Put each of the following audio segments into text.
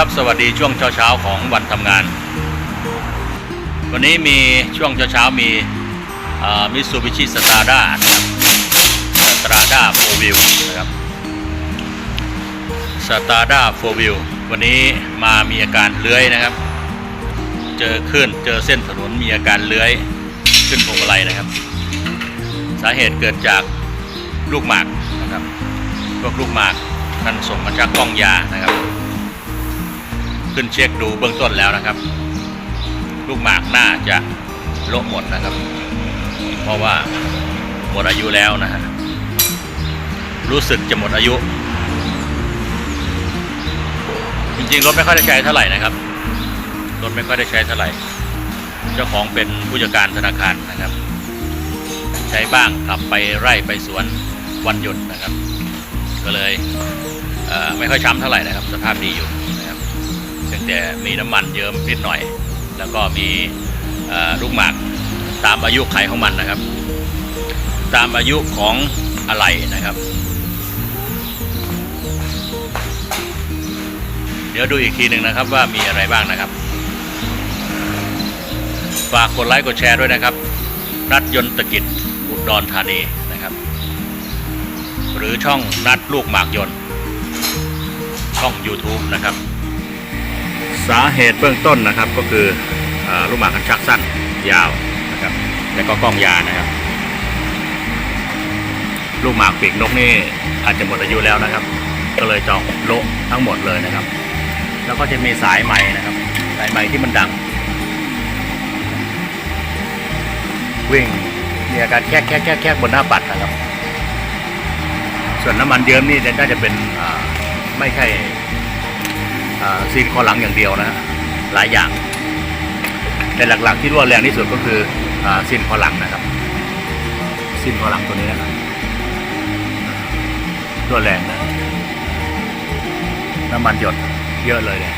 ครับสวัสดีช่วงเช้าๆของวันทำงาน วันนี้มีช่วงเช้าๆมีมิสูบิชิสตาร์ด้านะครับสตาร์ด้าโฟวิวนะครับสตาร์ด้าโฟวิววันนี้มามีอาการเลื้อยนะครับ เจอคลื่นเจอเส้นถนนมีอาการเลื้อยขึ้นพวงมาลัยนะครับ สาเหตุเกิดจากลูกหมากนะครับพวกลูกหมากท่านส่งมาจากกล้องยานะครับ ขึ้นเช็คดูเบื้องต้นแล้วนะครับ ลูกหมากน่าจะโละหมดนะครับ เพราะว่าหมดอายุแล้วนะฮะรู้สึกจะหมดอายุ จริงๆรถไม่ค่อยได้ใช้เท่าไหร่นะครับรถไม่ค่อยได้ใช้เท่าไหร่เจ้าของเป็นผู้จัดการธนาคารนะครับ ใช้บ้างขับไปไร่ไปสวนวันหยุดนะครับ ก็เลยไม่ค่อยช้ำเท่าไหร่นะครับ สภาพดีอยู่นะครับ พียงแต่มีน้ำมันเยิ้มนิดหน่อย แล้วก็มีลูกหมากตามอายุไขของมันนะครับ ตามอายุของอะไหล่นะครับ เดี๋ยวดูอีกทีหนึ่งนะครับว่ามีอะไรบ้างนะครับ ฝากกดไลค์กดแชร์ด้วยนะครับ นัดยนตกิจอุดรธานีนะครับ หรือช่องนัดลูกหมากยนต์ช่อง YouTube นะครับ สาเหตุเบื้องต้นนะครับก็คืออลูกหมากคันชักสั้นยาวนะครับแล้วก็กล้องยานะครับลูกหมากปีกนกนี่อาจจะหมดอายุแล้วนะครับ ก็เลยจองโละทั้งหมดเลยนะครับ แล้วก็จะมีสายไหม่นะครับ สายไหม่ที่มันดัง วิ่งมีอาการแคกแคกแคกแคกบนหน้าปัดนะครับ ส่วนน้ำมันเยิ้มนี่น่าจะเป็นไม่ใช่อ่า ซีนคอหลังอย่างเดียวนะฮะหลายอย่าง แต่หลักๆที่รั่วแรงที่สุดก็คืออ่าซีนคอหลังนะครับซีนคอหลังตัวนี้นะครับรั่วแรงนะน้ำมันหยดเยอะเลยเนี่ย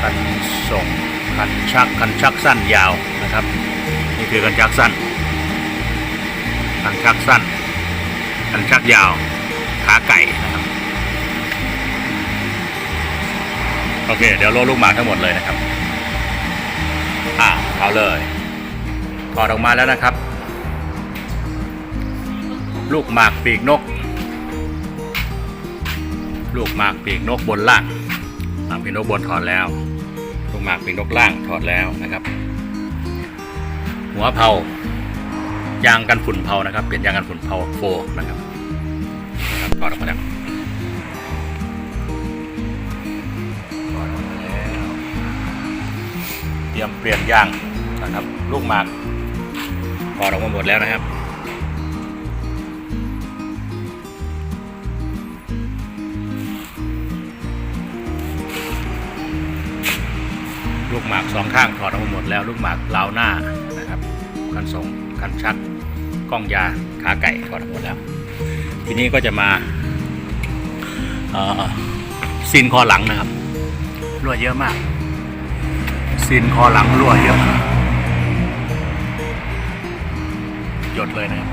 คันส่งคันชักคันชักสั้นยาวนะครับ นี่คือคันชักสั้น คันชักสั้น คันชักยาว ขาไก่นะครับ โอเค เดี๋ยวโลลูกหมากทั้งหมดเลยนะครับ อ่าเอาเลยถอดออกมาแล้วนะครับ ลูกหมากปีกนก ลูกหมากปีกนกบนล่างหมากปีกนกบนถอดแล้ว ลูกหมากปีกนกล่างถอดแล้วนะครับ หัวเผายางกันฝุ่นเผานะครับ เป็นยางกันฝุ่นเผาโฟนะครับนะครับถอดออกมาแล้ว รียมเปลี่ยนยางนะครับ ลูกหมากถอดออกมาหมดแล้วนะครับ ลูกหมากสองข้างถอดออกมาหมดแล้ว ลูกหมากลาวหน้านะครับคันส่งคันชักกล้องยาขาไก่ถอดออกหมดแล้ว ทีนี้ก็จะมาซีนคอหลังนะครับรั่วเยอะมาก ซีนคอหลังรั่วเยอะ หยดเลยนะครับ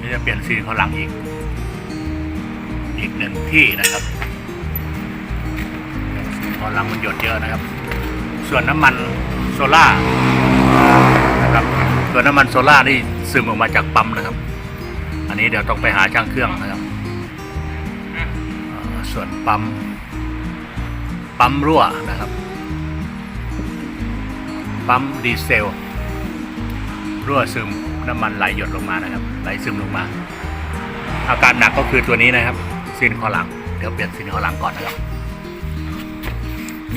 นี่จะเปลี่ยนซีนคอหลังอีก อีกหนึ่งที่นะครับซีนคอหลังมันหยดเยอะนะครับ ส่วนน้ำมันโซล่านะครับ ส่วนน้ำมันโซล่านี่ซึมออกมาจากปั๊มนะครับ อันนี้เดี๋ยวต้องไปหาช่างเครื่องนะครับ ส่วนปั๊ม ปั๊มรั่วนะครับ ปั๊มดีเซล รั่วซึมน้ำมันไหลหยดลงมานะครับ ไหลซึมลงมา อาการหนักก็คือตัวนี้นะครับซีนคอหลัง เดี๋ยวเปลี่ยนซีนคอหลังก่อนนะครับ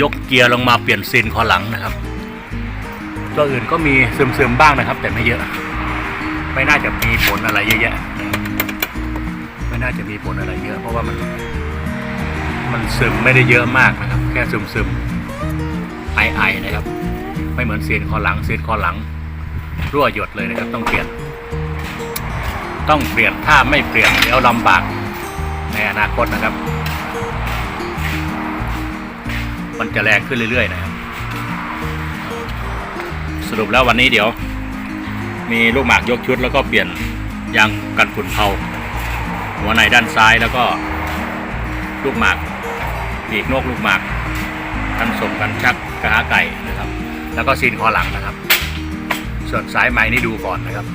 ยกเกียร์ลงมาเปลี่ยนซีนคอหลังนะครับ ตัวอื่นก็มีซึมๆบ้างนะครับ แต่ไม่เยอะ ไม่น่าจะมีผลอะไรเยอะแยะไม่น่าจะมีผลอะไรเยอะ เพราะว่ามัน มันซึมไม่ได้เยอะมากนะครับ แค่ซึมซึมๆไอไอๆนะครับ ไม่เหมือนเซียนคอหลังเซียนคอหลัง รั่วหยดเลยนะครับ ต้องเปลี่ยน ต้องเปลี่ยนถ้าไม่เปลี่ยนเดี๋ยวลำบากในอนาคตนะครับ มันจะแรงขึ้นเรื่อยๆนะครับ สรุปแล้ววันนี้เดี๋ยว มีลูกหมากยกชุดแล้วก็เปลี่ยนยางกันฝุ่นเผาหัวในด้านซ้ายแล้วก็ลูกหมาก ปีกนกลูกหมากกันสมกันชักกระหาไก่นะครับ แล้วก็ซีนคอหลังนะครับ ส่วนสายไหมนี่ดูก่อนนะครับ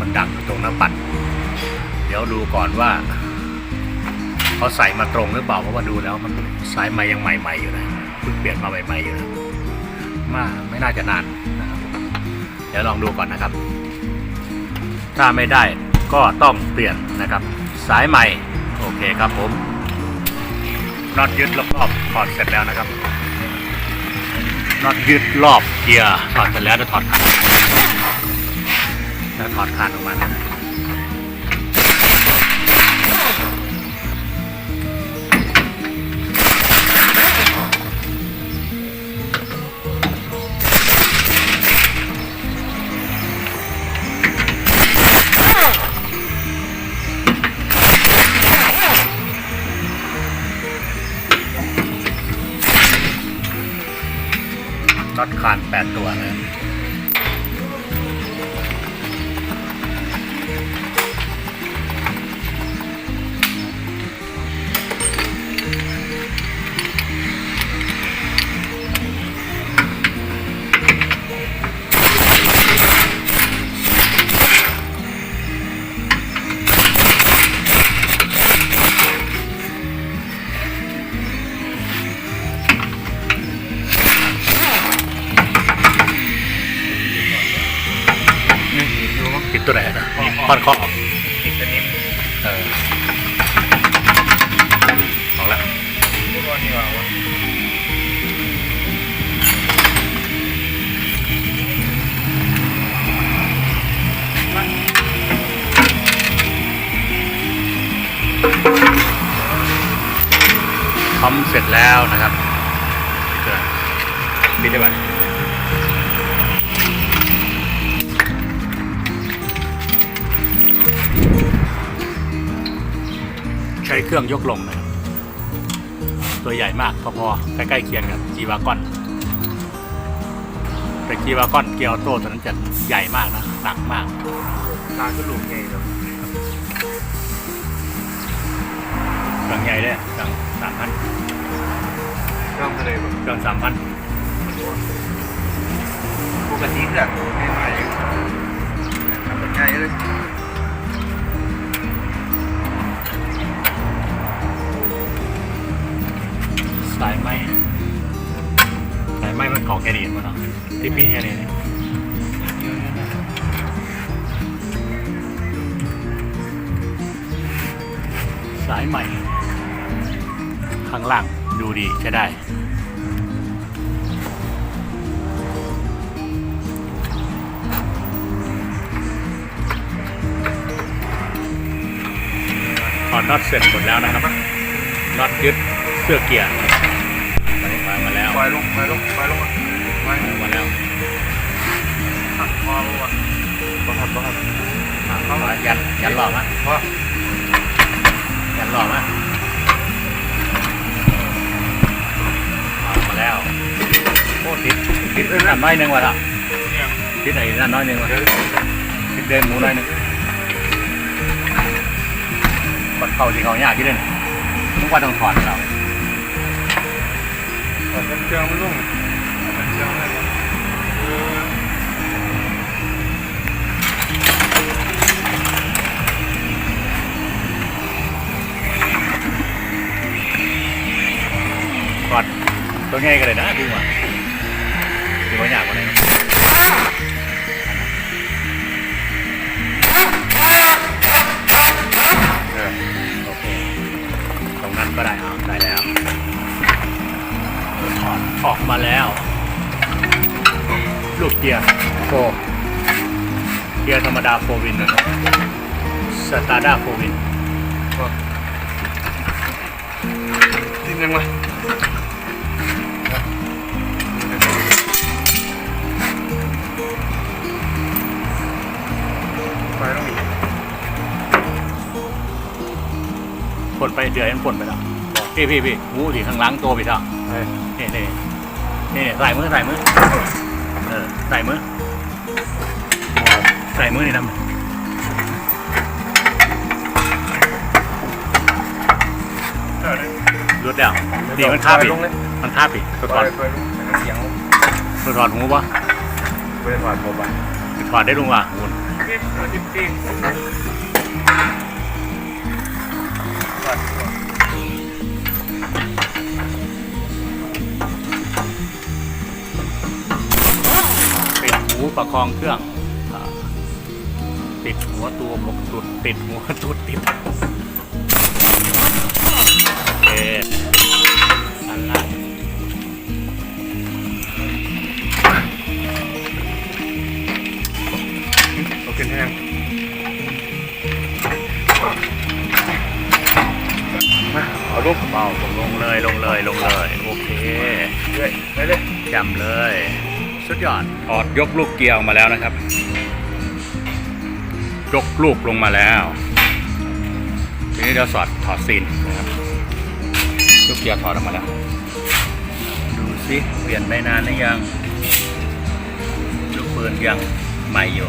มันดังตรงน้าปัด เดี๋ยวดูก่อนว่าเขาใส่มาตรงหรือเปล่าเพราะว่าดูแล้วมันสายไหมยังใหม่ ๆอยู่นะเพิ่งเปลี่ยนมาใหม่ๆอยู่นะมาไม่น่าจะนานนะครับเดี๋ยวลองดูก่อนนะครับ ถ้าไม่ได้ก็ต้องเปลี่ยนนะครับ สายใหม่ โอเคครับผม น็อตยึดรอบๆถอดเสร็จแล้วนะครับน็อตยึดรอบเกียร์ถอดเสร็จแล้วจะถอดคันแล้วถอดคันออกมา นะน็อตคานแปดตัวนะติ ค่อนข้อออกติดสนิมเออออกแล้วทุกคนนี่ว่าทำเสร็จแล้วนะครับเกิดปิดได้ไหม ช้เครื่องยกลงนะครับตัวใหญ่มากพอๆใกล้ๆเคียงกับจีวากอนแต่จีวากอนเกียร์ออโต้ตัวนั้นจะใหญ่มากนะหนักมากตาก็หลุมใหญ่เลยเครื่องใหญ่เลยเครื่องสามพันเริ่มทะเลแบบเครื่องสามพันปกติแบบไม่ไหวทำแบบง่ายเลย สายไหมสายไหมมันของแคดีนมาเนาะที่พี่แค่นี้เนี่สายใหม่ ข้างล่างดูดีใช้ได้ถอน็อตเสร็จหมดแล้วนะครับน็อตยึดเสื้อเกียร์ ปล่อยลงปล่อยลงปล่อยลงมาปล่อยมาแล้วหักคอลงมาบังคับบังคับเข้ามายันยันหล่อมะเพราะยันหล่อมะเอามาแล้วโอ้ติดติดนั่นน้อยหนึ่งวะล่ะเนี่ยติดไหนนั่นน้อยหนึ่งวะติดเดินหมูน้อยหนึ่งกดเข่าที่เขายากที่เด่นทุกวันต้องถอดเรา ปล่อยเป็นเครื่องมันลง อดออกมาแล้ว ลูกเกียร์โฟร์เกียร์ธรรมดาโฟวินนะครับสตาร์ด้าโฟวินติดยังไงปล่อยลงอีกฝนไปเดือยมันฝนไปแล้วพี่พี่พี่หูดิข้างหลังตัวไปเถอะเฮ้ยนี่นี่ นี่ใส่มือใส่มือเออใส่มือใส่มือนี่ทำรวดแล้วดีมันท่าปิดมันท่าบอีกถอดถอดถอดหูปะไม่ถอดผมปะถอดได้ลงว่ะคุณ ประคองเครื่องติดหัวตัวหมกตุดติดหัวตุดติดโอเค ยกลูกเกียร์ออกมาแล้วนะครับ ยกลูกลงมาแล้ว ทีนี้เราสอดถอดซีนนะครับลูกเกียร์ถอดออกมาแล้ว ดูสิเปลี่ยนได้นานหรือยัง ลูกปืนยังใหม่อยู่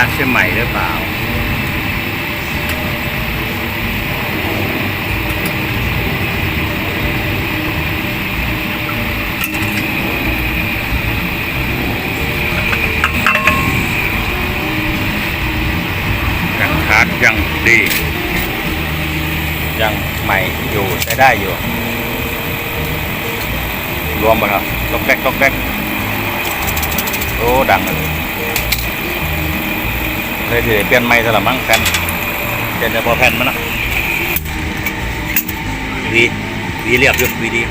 าสใช่ใหม่หรือเปล่าแผ่นคาสยังดี ยังใหม่อยู่ใช้ได้อยู่ รวมหมดแล้วก็แกแรกก็แกแรกโอ้ดังเลย เลยถือเปลี่ยนไม้สลับมั้งแผ่นเปลี่ยนแต่พอแผ่นมันนะวีวีเรียบยู่วีดี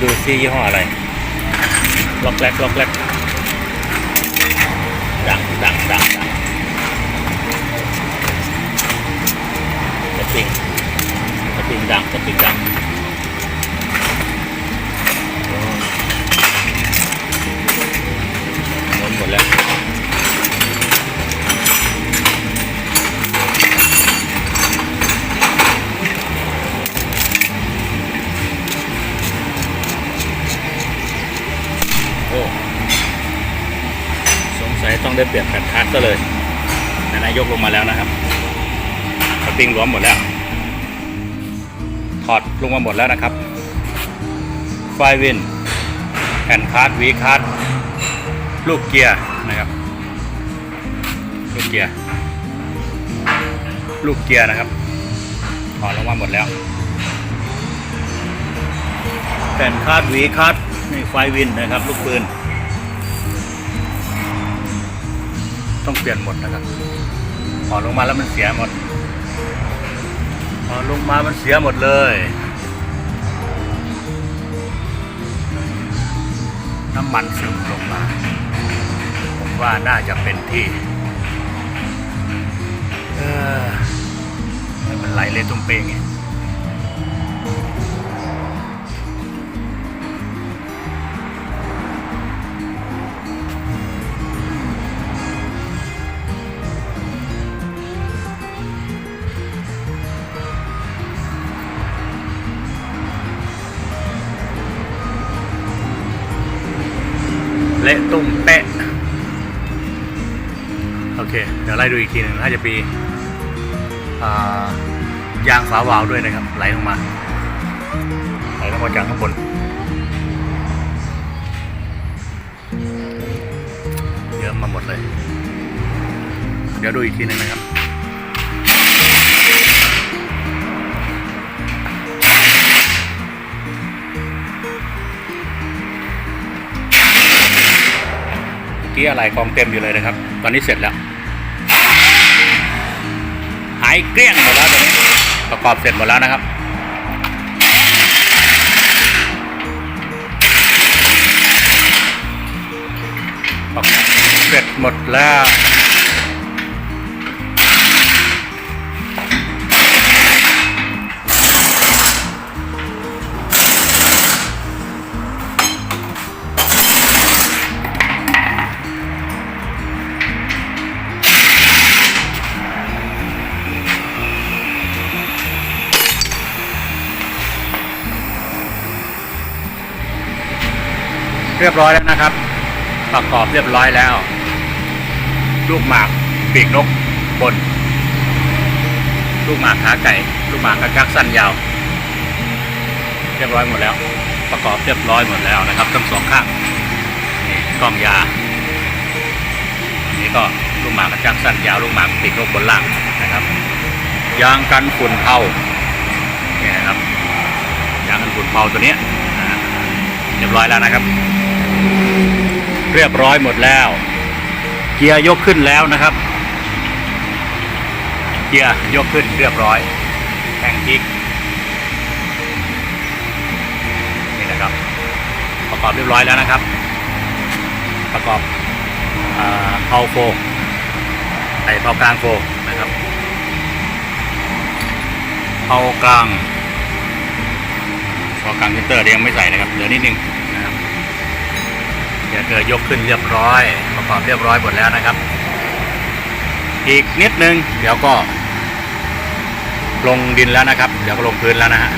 ดูซิยี่ห้ออะไร ล็อกแรกล็อกแรกดังดังดังดังสปริงสปริงดังสปริงดังหมดหมด แล้วโอ้สงสัยต้องได้เปลี่ยนแผ่นคัสก็เลยนายกลงมาแล้วนะครับสปริงรวมหมดแล้ว ถอดลงมาหมดแล้วนะครับไฟวินแผ่นคัสวีคัส ลูกเกียร์นะครับลูกเกียร์ลูกเกียร์นะครับถอดลงมาหมดแล้วแผ่นคาดหวีคาดนี่ไฟวินนะครับ ลูกปืน ต้องเปลี่ยนหมดนะครับถอดลงมาแล้วมันเสียหมดถอดลงมามันเสียหมดเลยน้ำมันซึมลงมา ว่าน่าจะเป็นที่เออมันไหลเลยตุ้มเป้งไง ไล่ดูอีกทีหนึ่งน่าจะปีายางฝาวาลด้วยนะครับ ไหลลงมาไหลลงมาจากข้างบนเยอะมาหมดเลย เดี๋ยวดูอีกทีหนึ่งนะครับเมื่อกี้อะไรกองเต็มอยู่เลยนะครับ ตอนนี้เสร็จแล้ว เกลี้ยงหมดแล้วตอนนี้ประกอบเสร็จหมดแล้วนะครับประกอบเสร็จหมดแล้ว รียบร้อยแล้วนะครับ ประกอบเรียบร้อยแล้ว ลูกหมากปีกนกบน ลูกหมากขาไก่ ลูกหมากกระชักสั้นยาว เรียบร้อยหมดแล้ว ประกอบเรียบร้อยหมดแล้วนะครับทั้งสองข้างนี่กล้องยาอันนี้ก็ลูกหมากกระชักสั้นยาวลูกหมากปีกนกบนล่างนะครับยางกันฝุ่นเผาเนี่ยครับยางกันฝุ่นเผาตัวเนี้ยเรียบร้อยแล้วนะครับ เรียบร้อยหมดแล้ว เกียร์ยกขึ้นแล้วนะครับ เกียร์ยกขึ้นเรียบร้อยแท่งคลิกนี่นะครับ ประกอบเรียบร้อยแล้วนะครับ ประกอบเอ่อเผาโฟใส่เผากลางโฟนะครับเผากลางเผากลางเซนเตอร์ยังไม่ใส่นะครับเหลือนิดนึง เดี๋ยวเธอยกขึ้นเรียบร้อยประกอบเรียบร้อยหมดแล้วนะครับ อีกนิดนึงเดี๋ยวก็ลงดินแล้วนะครับ เดี๋ยวก็ลงพื้นแล้วนะฮะ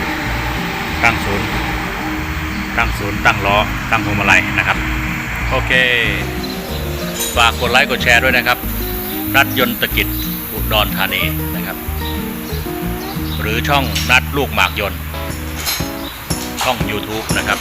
ตั้งศูนย์ตั้งศูนย์ตั้งล้อตั้งพวงมาลัยนะครับ โอเค ฝากกดไลค์กดแชร์ด้วยนะครับนัดยนตกิจอุดรธานีนะครับ หรือช่องนัดลูกหมากยนต์ ช่อง YouTube นะครับ